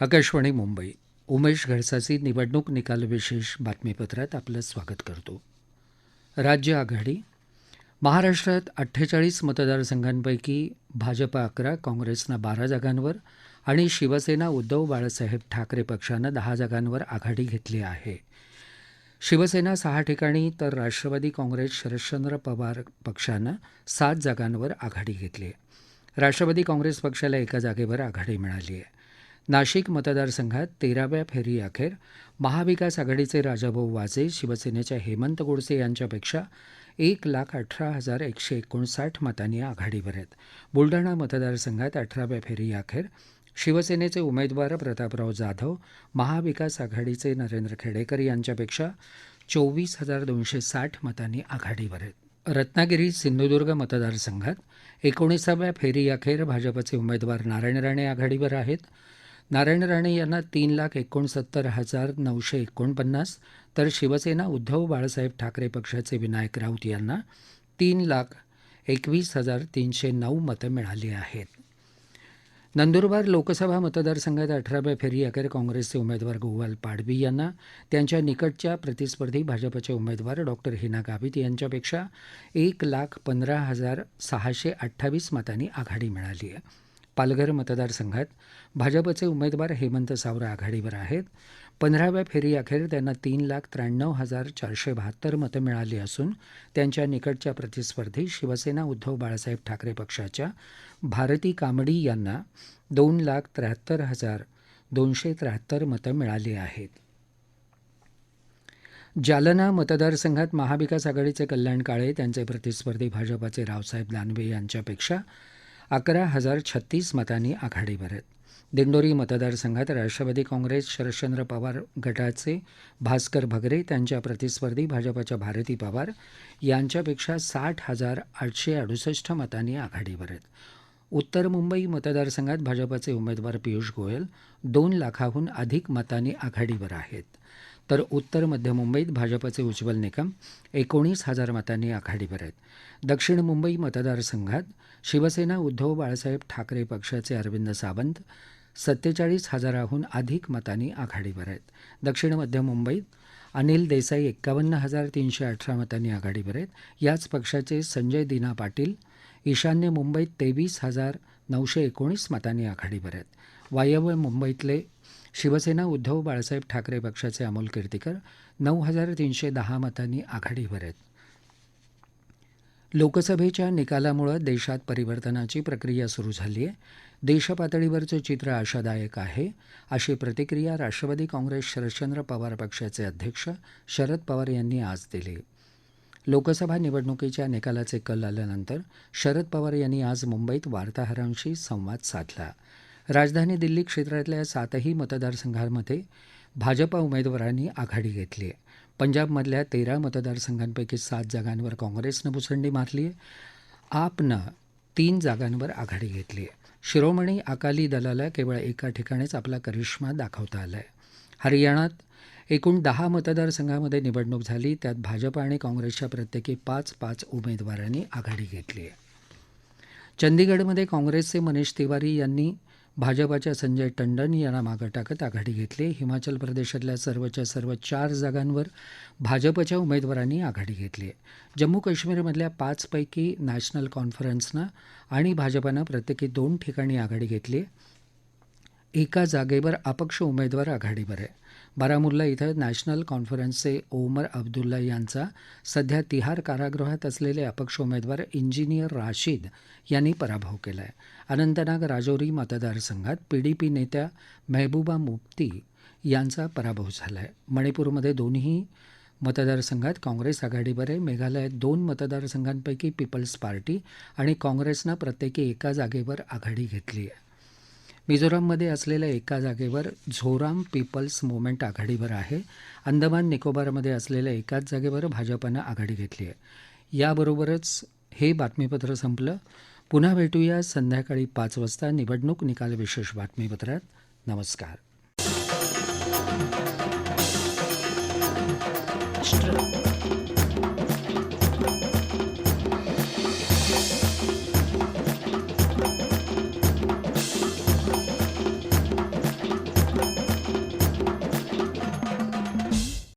आकाशवाणी मुंबई. उमेश घडसाची निवडणूक निकाल विशेष बातमीपत्रात आपलं स्वागत करतो. राज्य आघाडी. महाराष्ट्रात अठ्ठेचाळीस मतदारसंघांपैकी भाजपा अकरा काँग्रेसनं बारा जागांवर आणि शिवसेना उद्धव बाळासाहेब ठाकरे पक्षानं दहा जागांवर आघाडी घेतली आहे. शिवसेना सहा ठिकाणी तर राष्ट्रवादी काँग्रेस शरदचंद्र पवार पक्षानं सात जागांवर आघाडी घेतली आहे. राष्ट्रवादी काँग्रेस पक्षाला एका जागेवर आघाडी मिळाली आहे. नाशिक मतदारसंघात तेराव्या फेरी अखेर महाविकास आघाडीचे राजाभाऊ वाजे शिवसेनेच्या हेमंत गोडसे यांच्यापेक्षा एक लाख अठरा हजार एकशे एकोणसाठ मतांनी आघाडीवर आहेत. बुलढाणा मतदारसंघात अठराव्या फेरीअखेर शिवसेनेचे उमेदवार प्रतापराव जाधव महाविकास आघाडीचे नरेंद्र खेडेकर यांच्यापेक्षा चोवीस हजार दोनशे साठ मतांनी आघाडीवर आहेत. रत्नागिरी सिंधुदुर्ग मतदारसंघात एकोणीसाव्या फेरीअखेर भाजपचे उमेदवार नारायण राणे आघाडीवर आहेत. नारायण राणे यांना तीन लाख एकोणसत्तर हजार नऊशे एकोणपन्नास तर शिवसेना उद्धव बाळासाहेब ठाकरे पक्षाचे विनायक राऊत यांना तीन लाख एकवीस हजार तीनशे नऊ मतं मिळाली आहेत. नंदुरबार लोकसभा मतदारसंघात अठराव्या फेरी अखेर काँग्रेसचे उमेदवार गोवाल पाडवी यांना त्यांच्या निकटच्या प्रतिस्पर्धी भाजपचे उमेदवार डॉक्टर हिना गावित यांच्यापेक्षा एक लाख पंधरा हजार सहाशे अठ्ठावीस मतांनी आघाडी मिळाली आहे. पालघर मतदारसंघात भाजपचे उमेदवार हेमंत सावरा आघाडीवर आहेत. पंधराव्या फेरीअखेर त्यांना तीन लाख त्र्याण्णव हजार चारशे बहात्तर मतं मिळाली असून त्यांच्या निकटच्या प्रतिस्पर्धी शिवसेना उद्धव बाळासाहेब ठाकरे पक्षाच्या भारती कांबडी यांना दोन लाख त्र्याहत्तर हजार दोनशे त्र्याहत्तर मतं मिळाली आहेत. जालना मतदारसंघात महाविकास आघाडीचे कल्याण काळे त्यांचे प्रतिस्पर्धी भाजपाचे रावसाहेब दानवे यांच्यापेक्षा अकरा हजार छत्तीस मतांनी आघाडीवर आहेत दिंडोरी मतदारसंघात राष्ट्रवादी काँग्रेस शरदचंद्र पवार गटाचे भास्कर भगरे त्यांच्या प्रतिस्पर्धी भाजपाच्या भारती पवार यांच्यापेक्षा साठ हजार आठशे अडुसष्ट मतांनी आघाडीवर आहेत उत्तर मुंबई मतदारसंघात भाजपाचे उमेदवार पियुष गोयल दोन लाखाहून अधिक मतांनी आघाडीवर आहेत. तर उत्तर मध्य मुंबईत भाजपचे उज्ज्वल निकम एकोणीस हजार मतांनी आघाडीवर आहेत. दक्षिण मुंबई मतदारसंघात शिवसेना उद्धव बाळासाहेब ठाकरे पक्षाचे अरविंद सावंत सत्तेचाळीस हजाराहून अधिक मतांनी आघाडीवर आहेत. दक्षिण मध्य मुंबईत अनिल देसाई एक्कावन्न हजार तीनशे अठरा मतांनी आघाडीवर आहेत. याच पक्षाचे संजय दिना पाटील ईशान्य मुंबईत तेवीस हजार नऊशे एकोणीस मतांनी आघाडीवर आहेत. वायव्य मुंबईतले शिवसेना उद्धव बाळासाहेब ठाकरे पक्षाचे अमोल कीर्तीकर नऊ हजार तीनशे दहा मतांनी आघाडीवर आहेत. लोकसभेच्या निकालामुळे देशात परिवर्तनाची प्रक्रिया सुरू झाली आहे देशपातळीवरचं चित्र आशादायक आहे अशी प्रतिक्रिया राष्ट्रवादी काँग्रेस शरदचंद्र पवार पक्षाचे अध्यक्ष शरद पवार यांनी आज दिली. लोकसभा निवडणुकीच्या निकालाचे कल आल्यानंतर शरद पवार यांनी आज मुंबईत वार्ताहरांशी संवाद साधला. राजधानी दिल्ली क्षेत्रातल्या सातही मतदारसंघांमधे भाजपा उमेदवारांनी आघाडी घेतली आहे. पंजाबमधल्या तेरा मतदारसंघांपैकी सात जागांवर काँग्रेसनं मुसंडी मारली आहे. आपनं तीन जागांवर आघाडी घेतली आहे. शिरोमणी अकाली दलाला केवळ एका ठिकाणीच आपला करिश्मा दाखवता आला आहे. हरियाणात एकूण दहा मतदारसंघांमध्ये निवडणूक झाली. त्यात भाजपा आणि काँग्रेसच्या प्रत्येकी पाच पाच उमेदवारांनी आघाडी घेतली आहे. चंदीगडमध्ये काँग्रेसचे मनीष तिवारी यांनी भाजपाच्या संजय टंडन यांना मागं टाकत आघाडी घेतली. हिमाचल प्रदेशातल्या सर्वच्या सर्व चार जागांवर भाजपच्या उमेदवारांनी आघाडी घेतली. आहे जम्मू काश्मीरमधल्या पाचपैकी नॅशनल कॉन्फरन्सनं आणि भाजपानं प्रत्येकी दोन ठिकाणी आघाडी घेतली. एका जागेवर अपक्ष उमेदवार आघाडीवर आहे. बारामुल्ला इथं नॅशनल कॉन्फरन्सचे ओमर अब्दुल्ला यांचा सध्या तिहार कारागृहात असलेले अपक्ष उमेदवार इंजिनियर राशीद यांनी पराभव केला आहे अनंतनाग राजौरी मतदारसंघात पीडीपी नेत्या मेहबूबा मुफ्ती यांचा पराभव झाला आहे मणिपूरमध्ये दोन्ही मतदारसंघात काँग्रेस आघाडीवर आहे मेघालयात दोन मतदारसंघांपैकी पीपल्स पार्टी आणि काँग्रेसनं प्रत्येकी एका जागेवर आघाडी घेतली आहे मिझोराममधे असलेल्या एका जागेवर झोराम पीपल्स मुव्हमेंट आघाडीवर आहे. अंदमान निकोबारमध्ये असलेल्या एकाच जागेवर भाजपानं आघाडी घेतली आहे. याबरोबरच हे बातमीपत्र संपलं. पुन्हा भेटूया संध्याकाळी पाच वाजता निवडणूक निकाल विशेष बातमीपत्रात. नमस्कार.